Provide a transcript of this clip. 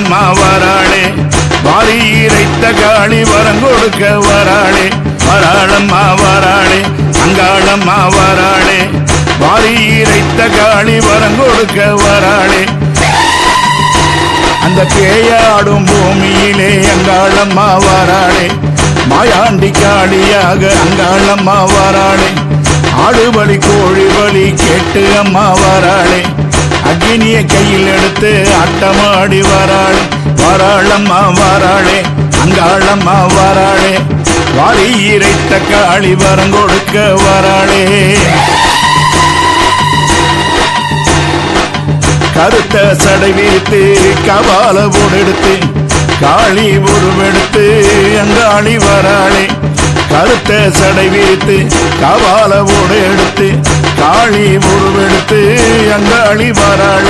அம்மா வராளே வாரி இறைத்த காளி வரம் கொடுக்க வராளே. வராளம்மா வராளே அங்காளம்மா வராளே வாரி இறைத்த காளி வரம் கொடுக்க வராளே. அந்த பேயாடும் பூமியிலே அங்காளம்மா வராளே. மாயாண்டி காளியாக அங்காளம்மா வராளே. ஆடுபலி கோழி பலி கேட்டு அம்மா வராளே. அக்னிய கையில் எடுத்து அட்டமாடி வராள். வராளம்மா வராளே. அங்காளம்மா வராளே. வாரி இறைத்த காளி வரம் கொடுக்க வராளே. கருத்த சடை விரித்து கபால எடுத்து காளி உருவெடுத்து அங்காளி வராளே. கருத்த சடை விரித்து கபால எடுத்து அங்காளி வராளே